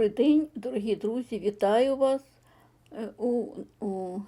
Добрий день, дорогі друзі, вітаю вас. Е, У, у,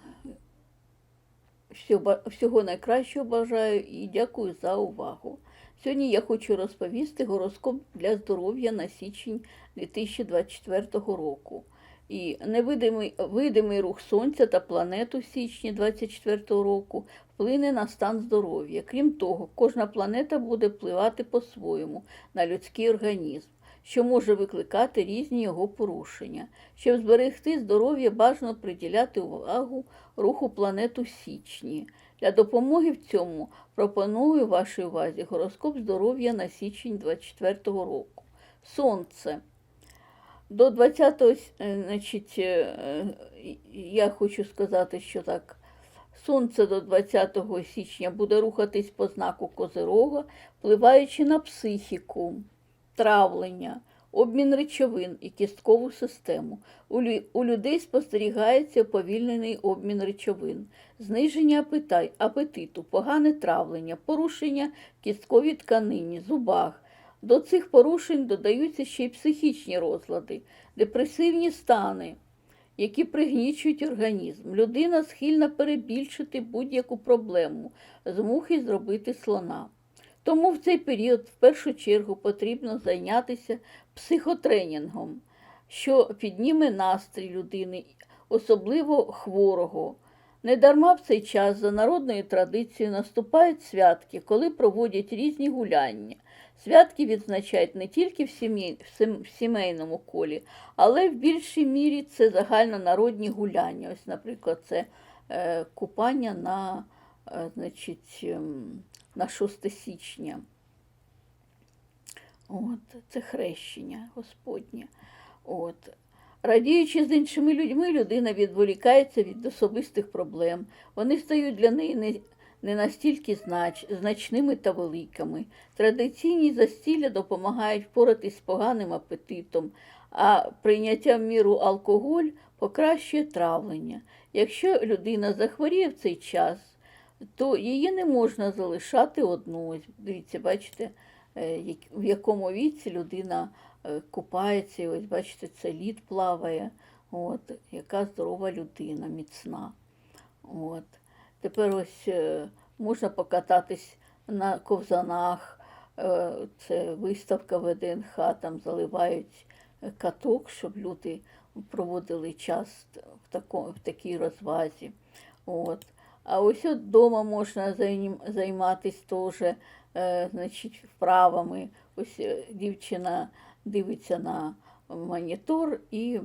всього, найкращого бажаю і дякую за увагу. Сьогодні я хочу розповісти гороскоп для здоров'я на січень 2024 року. І невидимий видимий рух Сонця та планет у січні 2024 року вплине на стан здоров'я. Крім того, кожна планета буде впливати по-своєму на людський організм що може викликати різні його порушення. Щоб зберегти здоров'я, бажано приділяти увагу руху планет у січні. Для допомоги в цьому пропоную вашій увазі гороскоп здоров'я на січень 2024 року. Сонце. До 20-го, е, значить, е, я хочу сказати, що так. Сонце до 20 січня буде рухатись по знаку Козирога, впливаючи на психіку травлення, обмін речовин і кісткову систему. У, лю- у людей спостерігається повільнений обмін речовин, зниження апетиту, погане травлення, порушення в кістковій тканині, зубах. До цих порушень додаються ще й психічні розлади, депресивні стани, які пригнічують організм. Людина схильна перебільшити будь-яку проблему, змухи зробити слона. Тому в цей період в першу чергу потрібно зайнятися психотренінгом, що підніме настрій людини, особливо хворого. Недарма в цей час за народною традицією наступають святки, коли проводять різні гуляння. Святки відзначають не тільки в, сім'ї, в сімейному колі, але в більшій мірі це загальнонародні гуляння. Ось, наприклад, це е, купання на, е, значить, ем, на 6 січня. От, це хрещення Господнє. От. Радіючи з іншими людьми, людина відволікається від особистих проблем. Вони стають для неї не, не настільки знач, значними та великими. Традиційні застілля допомагають впоратись з поганим апетитом, а прийняття в міру алкоголь покращує травлення. Якщо людина захворіє в цей час, то її не можна залишати одну. Ось Дивіться, бачите, е, в якому віці людина е, купається, і ось бачите, це лід плаває. От, яка здорова людина, міцна. От. Тепер ось е, можна покататись на ковзанах. Це виставка ВДНХ, там заливають каток, щоб люди проводили час в, тако, в такій розвазі. От. А ось вдома можна займатися теж е, значить, вправами. Ось е, дівчина дивиться на монітор і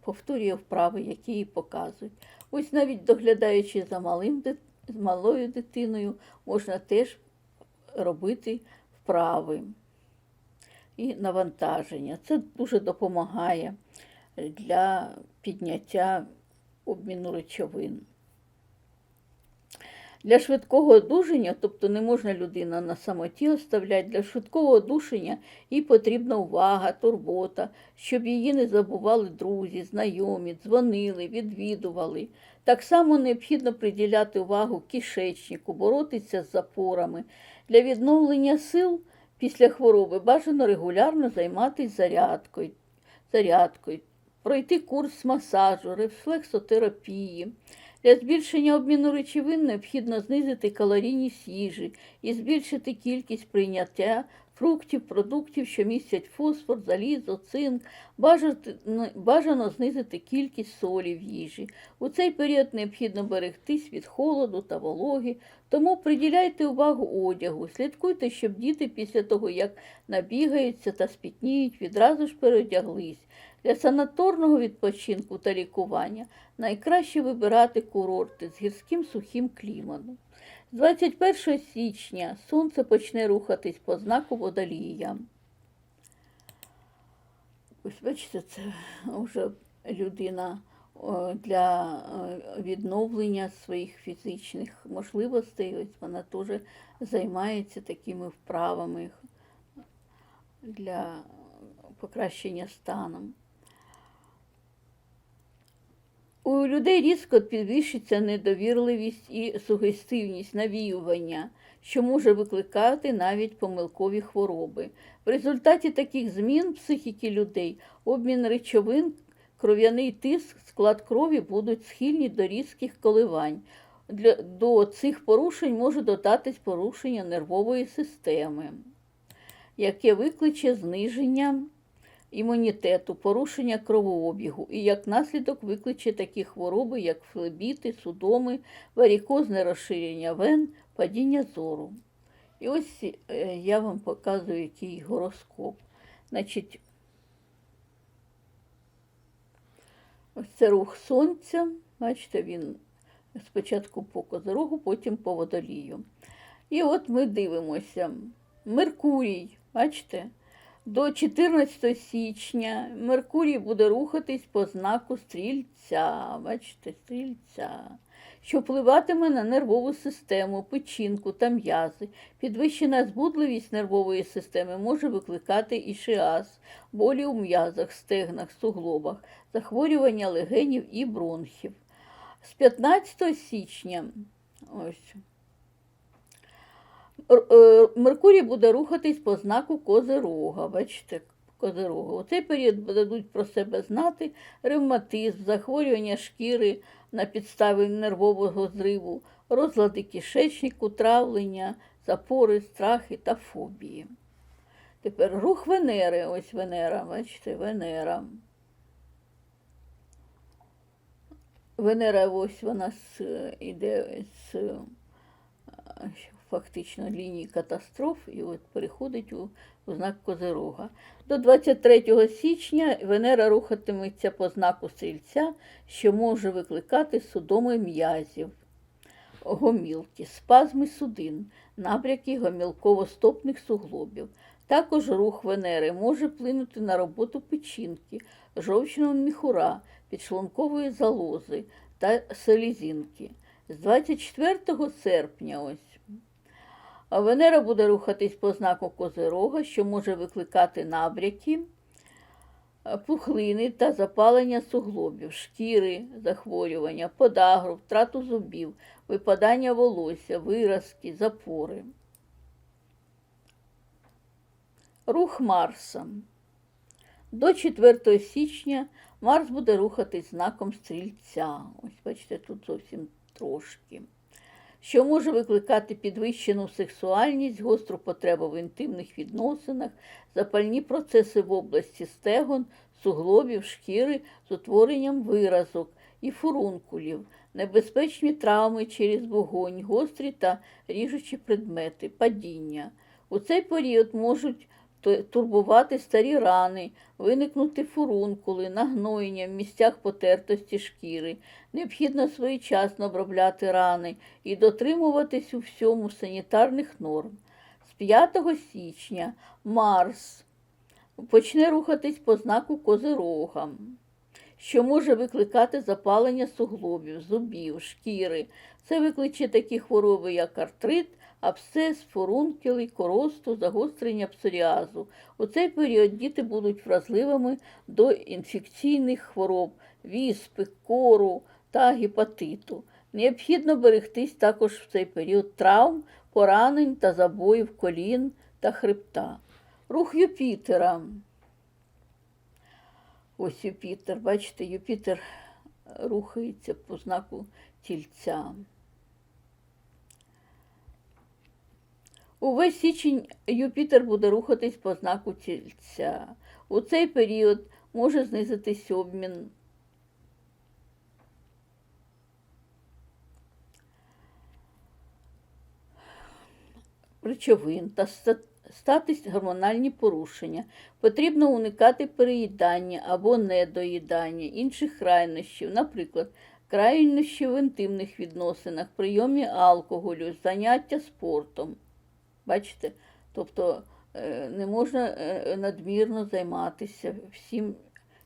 повторює вправи, які їй показують. Ось навіть доглядаючи за малим, малою дитиною, можна теж робити вправи і навантаження. Це дуже допомагає для підняття обміну речовин. Для швидкого одужання, тобто не можна людина на самоті оставляти, для швидкого одушення їй потрібна увага, турбота, щоб її не забували друзі, знайомі, дзвонили, відвідували. Так само необхідно приділяти увагу кишечнику, боротися з запорами. Для відновлення сил після хвороби бажано регулярно займатися зарядкою, зарядкою пройти курс масажу, рефлексотерапії. Для збільшення обміну речовин необхідно знизити калорійність їжі і збільшити кількість прийняття фруктів, продуктів, що містять фосфор, залізо, цинк. Бажано, бажано знизити кількість солі в їжі. У цей період необхідно берегтись від холоду та вологи, тому приділяйте увагу одягу, слідкуйте, щоб діти після того, як набігаються та спітніють, відразу ж переодяглись. Для санаторного відпочинку та лікування найкраще вибирати курорти з гірським сухим кліматом. З 21 січня сонце почне рухатись по знаку водолія. Ось бачите, це вже людина для е, відновлення своїх фізичних можливостей. Ось вона теж займається такими вправами для покращення стану. У людей різко підвищиться недовірливість і сугестивність навіювання, що може викликати навіть помилкові хвороби. В результаті таких змін психіки людей обмін речовин, кров'яний тиск, склад крові будуть схильні до різких коливань. Для, до цих порушень може додатись порушення нервової системи, яке викличе зниження імунітету, порушення кровообігу і як наслідок викличе такі хвороби, як флебіти, судоми, варікозне розширення вен, падіння зору. І ось е, я вам показую який гороскоп. Значить, ось це рух сонця. Бачите, він спочатку по козорогу, потім по водолію. І от ми дивимося. Меркурій, бачите? До 14 січня Меркурій буде рухатись по знаку стрільця, бачите, стрільця, що впливатиме на нервову систему, печінку та м'язи. Підвищена збудливість нервової системи може викликати ішіаз, болі у м'язах, стегнах, суглобах, захворювання легенів і бронхів. З 15 січня ось, Меркурій буде рухатись по знаку Козирога. Бачите, Козирога. У цей період дадуть про себе знати ревматизм, захворювання шкіри на підставі нервового зриву, розлади кишечнику, травлення, запори, страхи та фобії. Тепер рух Венери, ось Венера, бачите, Венера. Венера ось вона з, іде з е, фактично лінії катастроф і от переходить у, у знак Козирога. До 23 січня Венера рухатиметься по знаку стрільця, що може викликати судоми м'язів, гомілки, спазми судин, набряки гомілково-стопних суглобів. Також рух Венери може вплинути на роботу печінки, жовчного міхура, підшлункової залози та селезінки. З 24 серпня ось Венера буде рухатись по знаку Козирога, що може викликати набряки, пухлини та запалення суглобів, шкіри, захворювання, подагру, втрату зубів, випадання волосся, виразки, запори. Рух Марса. До 4 січня Марс буде рухатись знаком стрільця. Ось, бачите, тут зовсім трошки. Що може викликати підвищену сексуальність, гостру потребу в інтимних відносинах, запальні процеси в області стегон, суглобів, шкіри з утворенням виразок і фурункулів, небезпечні травми через вогонь, гострі та ріжучі предмети, падіння. У цей період можуть турбувати старі рани, виникнути фурункули, нагноєння в місцях потертості шкіри. Необхідно своєчасно обробляти рани і дотримуватись у всьому санітарних норм. З 5 січня Марс почне рухатись по знаку Козирога, що може викликати запалення суглобів, зубів, шкіри. Це викличе такі хвороби, як артрит, абсцес, фурункули, коросту, загострення псоріазу. У цей період діти будуть вразливими до інфекційних хвороб, віспи, кору та гепатиту. Необхідно берегтись також в цей період травм, поранень та забоїв колін та хребта. Рух Юпітера. Ось Юпітер, бачите, Юпітер рухається по знаку тільця. Увесь січень Юпітер буде рухатись по знаку тільця. У цей період може знизитись обмін. Речовин та статись гормональні порушення. Потрібно уникати переїдання або недоїдання інших крайнощів, наприклад, крайнощів в інтимних відносинах, прийомі алкоголю, заняття спортом. Бачите? Тобто е, не можна е, надмірно займатися всім,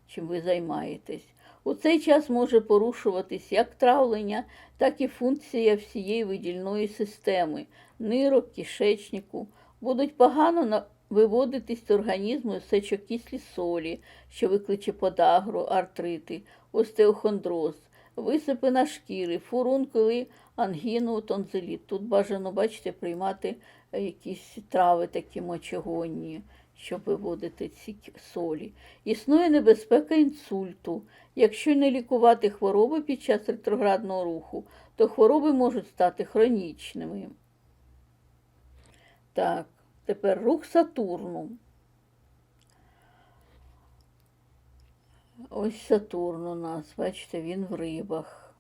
чим ви займаєтесь. У цей час може порушуватись як травлення, так і функція всієї видільної системи, нирок, кишечнику. Будуть погано виводитись з організму сечокислі солі, що викличе подагру, артрити, остеохондроз, висипи на шкіри, фурункули, ангіну, тонзиліт. Тут бажано, бачите, приймати е, якісь трави такі мочогонні, щоб виводити ці солі. Існує небезпека інсульту. Якщо не лікувати хвороби під час ретроградного руху, то хвороби можуть стати хронічними. Так, тепер рух Сатурну. Ось Сатурн у нас, бачите, він в рибах.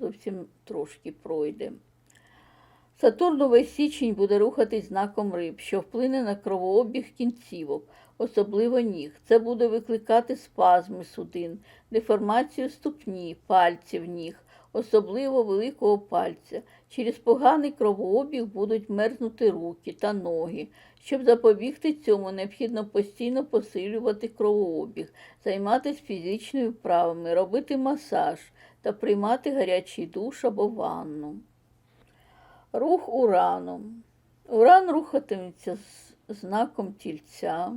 Зовсім трошки пройде. Сатурн увесь січень буде рухатись знаком риб, що вплине на кровообіг кінцівок, особливо ніг. Це буде викликати спазми судин, деформацію ступні, пальців ніг, особливо великого пальця. Через поганий кровообіг будуть мерзнути руки та ноги. Щоб запобігти цьому, необхідно постійно посилювати кровообіг, займатися фізичними вправами, робити масаж та приймати гарячий душ або ванну. Рух урану. Уран рухатиметься з знаком тільця.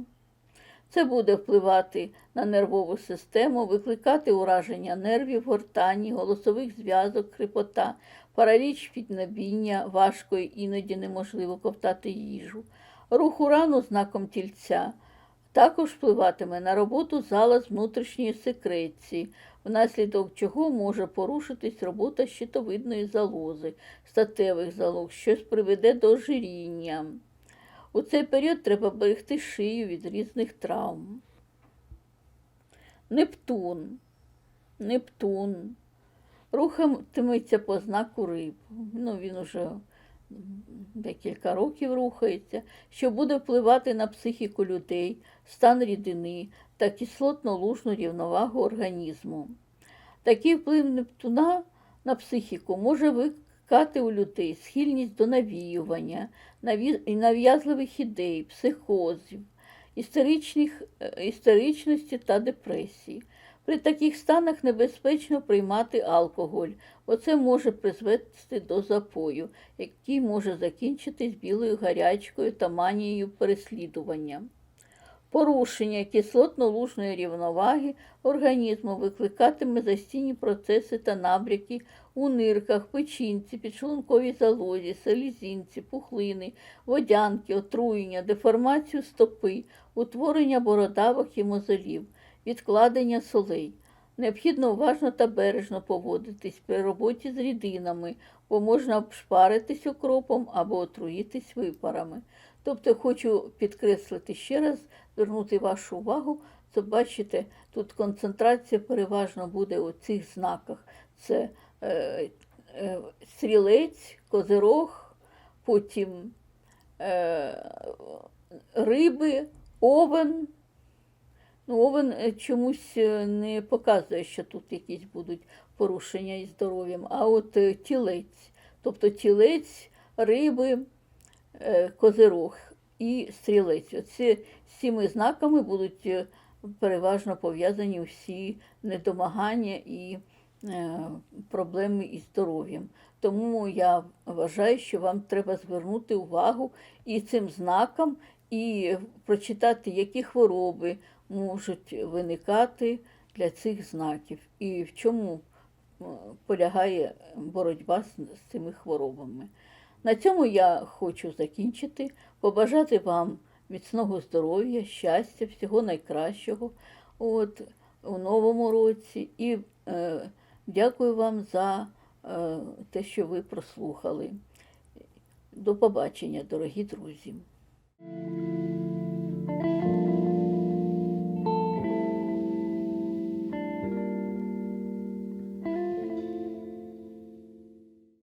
Це буде впливати на нервову систему, викликати ураження нервів, гортані, голосових зв'язок, хрипота, параліч піднебіння, важко і іноді неможливо ковтати їжу. Рух урану знаком тільця також впливатиме на роботу залоз внутрішньої секреції, внаслідок чого може порушитись робота щитовидної залози, статевих залоз, що приведе до ожиріння. У цей період треба берегти шию від різних травм. Нептун. Нептун. Рухатиметься по знаку риб. Ну, він уже декілька років рухається, що буде впливати на психіку людей, стан рідини та кислотно-лужну рівновагу організму. Такий вплив Нептуна на психіку може викликати у людей схильність до навіювання, нав'язливих ідей, психозів, істеричних, е, істеричності та депресії. При таких станах небезпечно приймати алкоголь, бо це може призвести до запою, який може закінчитись білою гарячкою та манією переслідування. Порушення кислотно-лужної рівноваги організму викликатиме застійні процеси та набряки у нирках, печінці, підшлунковій залозі, селезінці, пухлини, водянки, отруєння, деформацію стопи, утворення бородавок і мозолів, відкладення солей. Необхідно уважно та бережно поводитись при роботі з рідинами, бо можна обшпаритись окропом або отруїтись випарами. Тобто хочу підкреслити ще раз, звернути вашу увагу, це бачите, тут концентрація переважно буде у цих знаках. Це е, е, стрілець, козирог, потім е, риби, овен. Ну, овен е, чомусь е, не показує, що тут якісь будуть порушення із здоров'ям, а от е, тілець, тобто тілець, риби, козирог і стрілець. Оці з знаками будуть е, переважно пов'язані всі недомагання і е, проблеми із здоров'ям. Тому я вважаю, що вам треба звернути увагу і цим знакам, і прочитати, які хвороби можуть виникати для цих знаків, і в чому е, полягає боротьба з цими хворобами. На цьому я хочу закінчити, побажати вам міцного здоров'я, щастя, всього найкращого от, у новому році. І е, дякую вам за е, те, що ви прослухали. До побачення, дорогі друзі.